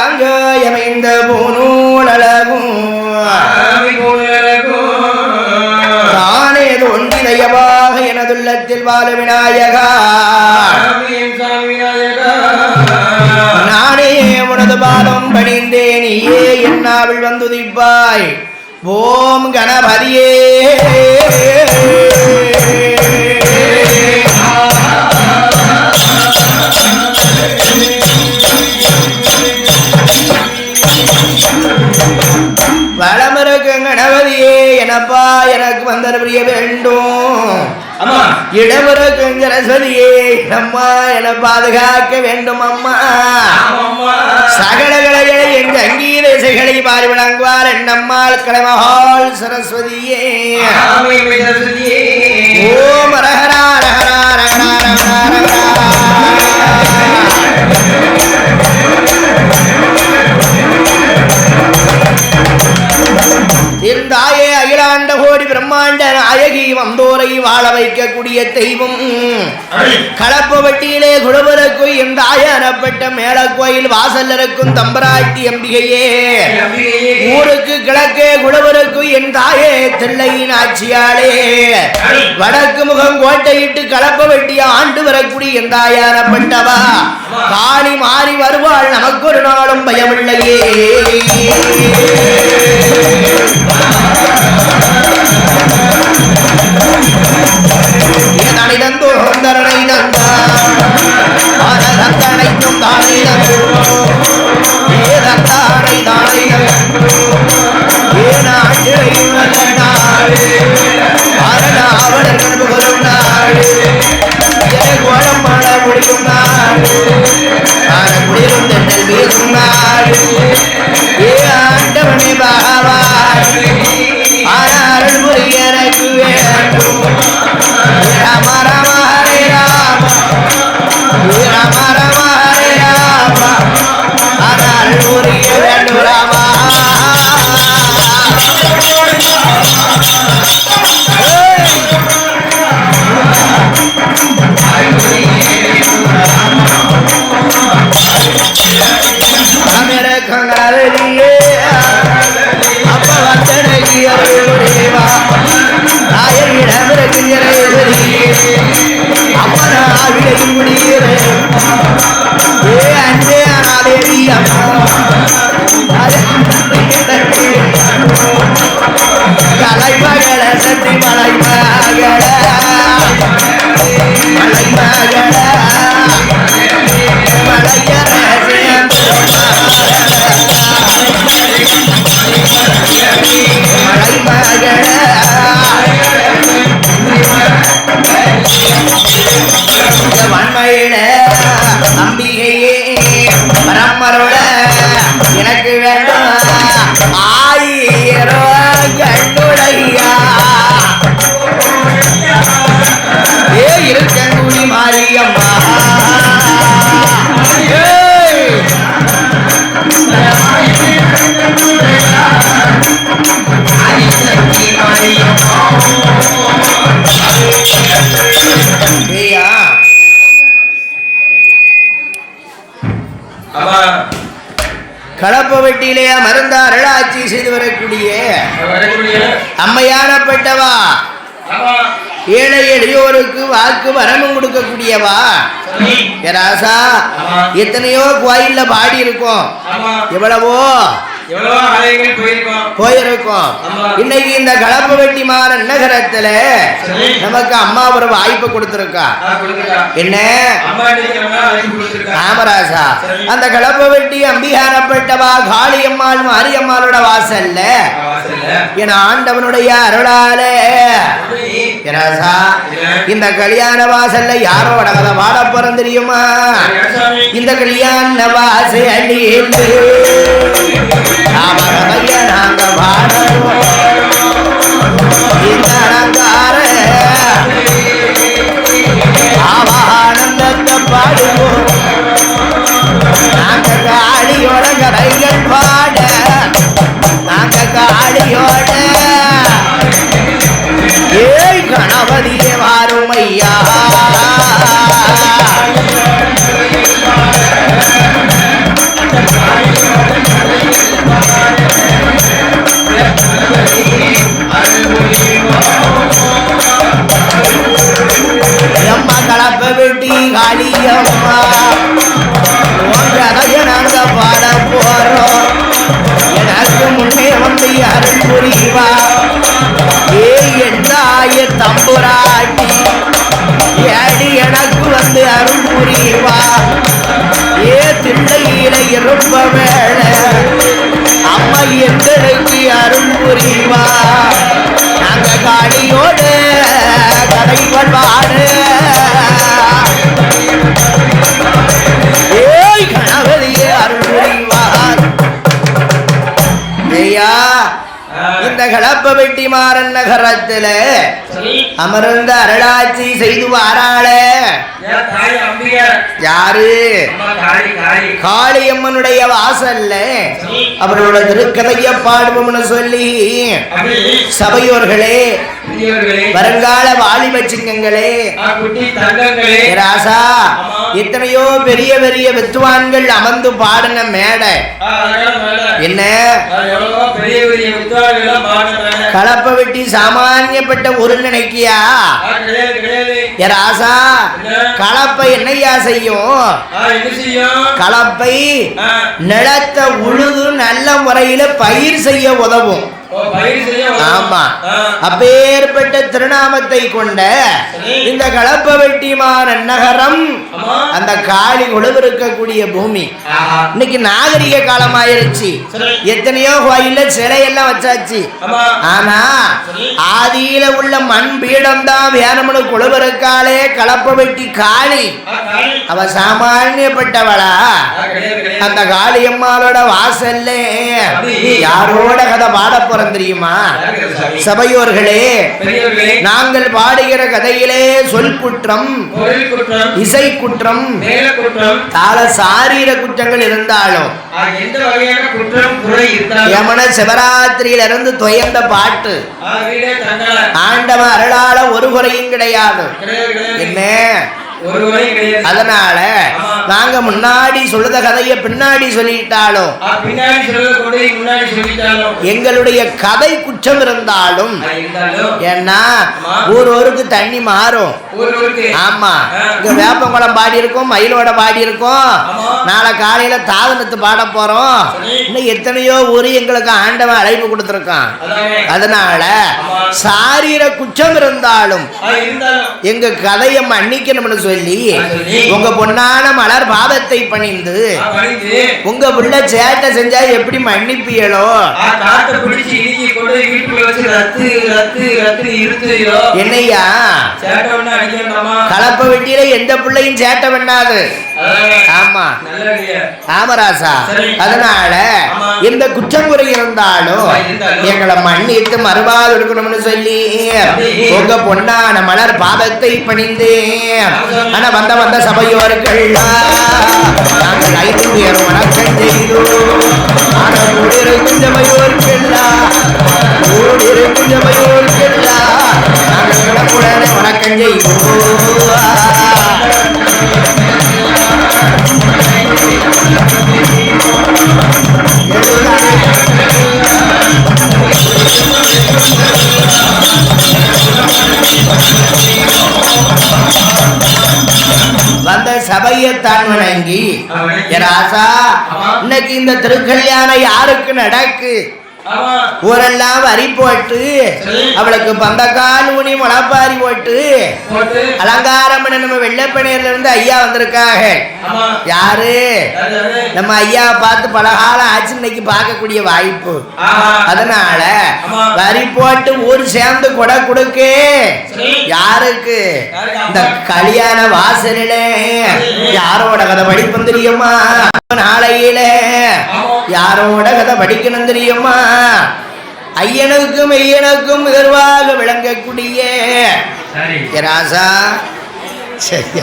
விருவையரும் பாங்காயமைந்த பூநூல் அழகும் தானே தோன்றினையவாக எனதுள்ளத்தில் வாழ விநாயகா. நானே உனது பாதம் பணிந்தேன் நீயே என்னாவில் வந்துதிப்பாய் ஓம் கணபதியே. கணபதியே எனப்பா எனக்கு வந்தர் புரிய வேண்டும். அம்மா. இடமிருக்கும் சரஸ்வதியே நம்மா என பாதுகாக்க வேண்டும் அம்மா. ஆமாம்மா. சகல கலைகளை என் சங்கீத இசைகளை பாரி விளங்குவார் என்னம்மாள் கலைமகால் சரஸ்வதியே. ஆமை சரஸ்வதியே. ஓம் ரஹரா ரஹரா ரஹரா ரஹரா ரஹரா நாயகி வந்தோரை வாழ வைக்கக்கூடிய தெய்வம். களப்பு வட்டியிலே குடுபருக்கு இந்த ஆயானப்பட்ட மேலக்கோயில் வாசல் இருக்கும் தம்பராட்டி அம்பிகையே. ஊருக்கு கிழக்கே குடவருக்கு என் தாயே தில்லை நாச்சியாளே வடக்கு முகம் கோட்டையிட்டு கலப்ப வெட்டிய ஆண்டு வரக்கூடிய என் தாயானப்பட்டவா காணி மாறி வருவாள் நமக்கு ஒரு நாளும் பயமில்லையே. ஏதனை தந்தோ தரணை தந்தா ஆன தந்தனைக்கும் தானை தந்தோ களப்ப வெட்டியிலே மருந்த அருளாட்சி செய்து வரக்கூடிய அம்மையானப்பட்டவா ஏழை எளியோருக்கு வாக்கு வரமும் கொடுக்கக்கூடியவா? ராசா. எத்தனையோ கோயில்ல பாடி இருக்கோம் எவ்வளவோ போயிருக்கோம். இன்னைக்கு இந்த களப்ப வெட்டி மாற நகரத்துல. நமக்கு அம்மா ஒரு வாய்ப்பு கொடுத்திருக்கா. என்ன? ராமராசா. அந்த களப்ப வெட்டி அம்பிகாரப்பட்டவா காளியம்மாள் மாரியம்மாளோட வாசல்ல. என் ஆண்டவனுடைய அருளாலே. இந்த கல்யாண வாசல்ல யாரோட கதை பாட போறோம் தெரியுமா? இந்த கல்யாண வாசலில் நாம கதைய நாங்க பாடுறோம் இந்த அலங்கார ஆவானந்தத்தை பாடுவோம். நாங்க காளியோட கதைகள் பாட இந்த கலப்ப வெட்டி அமர்ந்த அருளாட்சி செய்து வாராளே. யாரு காளியம்மனுடைய வாசல்ல அவரோட திருக்கதைய பாடுவோம்னு சொல்லி சபையோர்களே வருங்கால வாலிப சிங்கங்களே ராசா. எத்தனையோ பெரிய பெரிய வித்துவான்கள் அமர்ந்து பாடின மேடை. என்ன. கலப்ப வெட்டி சாமானியப்பட்ட ஒரு நினைக்கியா? ஏ ராசா? கலப்பை என்னையா செய்யும்? கலப்பை நிலத்தை உழுது நல்ல முறையில பயிர் செய்ய உதவும். ஆமா அப்பேற்பட்ட திருநாமத்தை கொண்ட. இந்த கலப்ப வெட்டிமான நகரம். அந்த காளி இருக்கக்கூடிய பூமி. இன்னைக்கு நாகரிக காலம் ஆயிருச்சு. எத்தனையோ கோயில்ல சிலையெல்லாம் வச்சாச்சு. ஆனா. ஆதியில உள்ள மண் பீடம் தான் வேணும்னு குழுவருக்காலே கலப்ப வெட்டி காளி. அவ சாமானியப்பட்டவளா. அந்த காளியம்மாளோட வாசல்ல. யாரோட கதை பாட போறோம் தெரியுமா? சபையோர்களே நாங்கள் பாடுகிற கதையிலே சொல் குற்றம் இசை குற்றம் தாள சாரீர குற்றங்கள் இருந்தாலும் யமன சிவராத்திரியில இருந்து துயர்ந்த பாட்டு. ஆ, வீடே தன்னால ஆண்டவன் அருளால ஒரு குறையும் கிடையாது. என்ன? அதனால. நாங்க முன்னாடி சொல்லுத கதைய பின்னாடி சொல்லிட்டாலும் எங்களுடைய கதை குற்றம் இருந்தாலும் ஏன்னா ஊருக்கு தண்ணி மாறும். ஆமா. இங்க வேப்பங்குளம் பாடி இருக்கோம் மயிலோட பாடி இருக்கோம். நாளை காலையில தாதனத்து பாட போறோம். இன்னும் எத்தனையோ ஊரு எங்களுக்கு ஆண்டவன் அழைப்பு கொடுத்துருக்கான். அதானே. அதனால. சாரீர குற்றம் இருந்தாலும் எங்க கதையை மன்னிக்கணும்னு சொல்லி சொல்லி. உங்க பொன்னான மலர் பாதத்தை பணிந்து உங்க புள்ள சேட்டை செஞ்சா எப்படி மன்னிப்பியலோ என்னையா? கலப்ப வெட்டியில எந்த பிள்ளையும் சேட்டை பண்ணாது. ஆமா ஆமராசா. அதனால. எந்த குற்றங்குறை இருந்தாலும். எங்களை மன்னித்து மறுபாடு இருக்கணும்னு சொல்லி. உங்க பொன்னான மலர் பாதத்தை பணிந்தேன் ஆனா வந்த வந்த சபையோர்கள் நாங்கள் ஐந்து பேரும் வணக்கம் செய்தோம் ஆனா கூடியிருக்கும் சபையோருக்கெல்லாம் கூடியிருக்கும் நாங்கள் கிடப்புடனே வணக்கம் செய்வோம் வந்த சபையை தான் வணங்கி. ராசா இந்த திருக்கல்யாணம் யாருக்கு நடக்கு? ஊரெல்லாம் வரி போட்டு. அவளுக்கு பந்தக்கால் ஊனி முளப்பாரி போட்டு அலங்காரம் பண்ண நம்ம வெள்ளப்பணியில இருந்து ஐயா வந்திருக்காங்க யாரு? நம்ம ஐயா பார்த்து பல காலம் ஆச்சு இன்னைக்கு பார்க்கக்கூடிய வாய்ப்பு. அதனால. வரி போட்டு ஊர் சேர்ந்து கொடை கொடுக்கு. யாருக்கு? இந்த கல்யாண வாசலில யாரோட கதை படிப்பும் தெரியுமா நாளையில. யாரோட கதை படிக்கணும் தெரியுமா? ஐயனுக்கும் ஐயனுக்கும் உயர்வாக விளங்கக்கூடிய ராசா? சரி.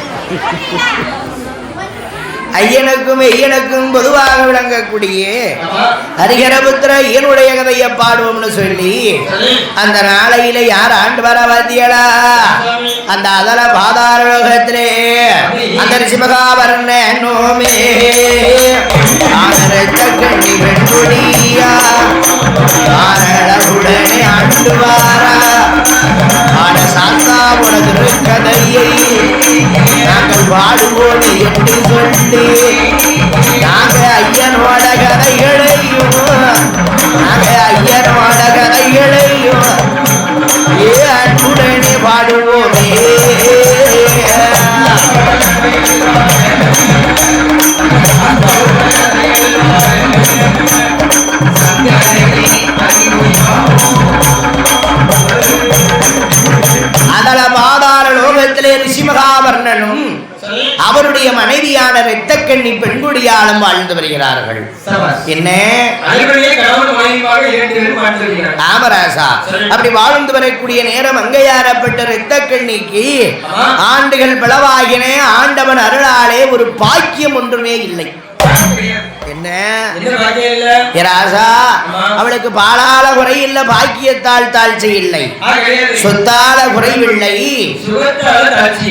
ஐயனுக்கும் ஐயனுக்கும் பொதுவாக விளங்கக்கூடிய ஆமா. ஹரிஹரபுத்திர ஐயனுடைய கதையை பாடுவோம்னு சொல்லி. அந்த நாளையில யார் ஆண்டு வர வாத்தியலா அந்த அதல பாதார லோகத்திலே அந்த சிவகாபரண நோமே. ரிஷிமகாவர்ணனும். அவருடைய மனைவியான இரத்தக்கண்ணி பெண்குடியாலும் வாழ்ந்து வருகிறார்கள். என்ன. ராமராசா அப்படி வாழ்ந்து வரக்கூடிய நேரம் அங்கையாரப்பட்ட இரத்தக்கண்ணிக்கு. ஆண்டுகள் பிளவாகின ஆண்டவன் அருளாலே ஒரு பாக்கியம் ஒன்றுமே இல்லை என்ன இல்ல? ராசா. அவளுக்கு பாலால குறையில்லை பாக்கியத்தால் தாழ்ச்சி இல்லை. சொத்தால குறைவில்லை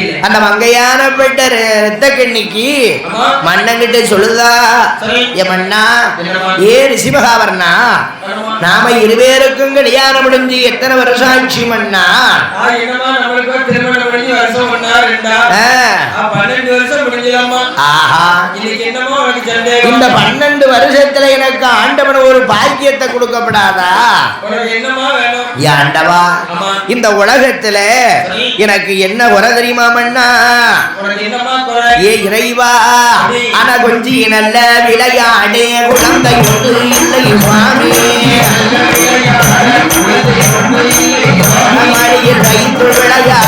இல்லை. அந்த மங்கையான பெற்ற ரத்தக்கண்ணிக்கு ஆமா. மன்னங்கிட்ட சொல்லுதா என்னம்மா? ஏ ஆமா. நாம இருவேருக்கும் கல்யாணம் முடிஞ்சு எத்தனை வருஷம் ஆச்சு மன்னா ஆ, என்னம்மா, நம்மளுக்கு திருமணம் முடிஞ்சு வருஷம் ஒண்ணா, ரெண்டா? ஆ, ஆ, பன்னெண்டு வருஷம் முடிஞ்சுதாம்மா. ஆஹா? இந்த பன்னெண்டு வருஷத்துல எனக்கு ஆண்டவன் ஒரு பாக்கியத்தை கொடுக்கப்படாதா ஆண்டவா. இந்த உலகத்துல. எனக்கு என்ன குறை தெரியுமா மன்னா உனக்கு என்னம்மா குறை? ஏ இறைவா ஆனா கொஞ்சி நல்ல விளையாடே குழந்தையோடு இல்லை சுவாமி விளையா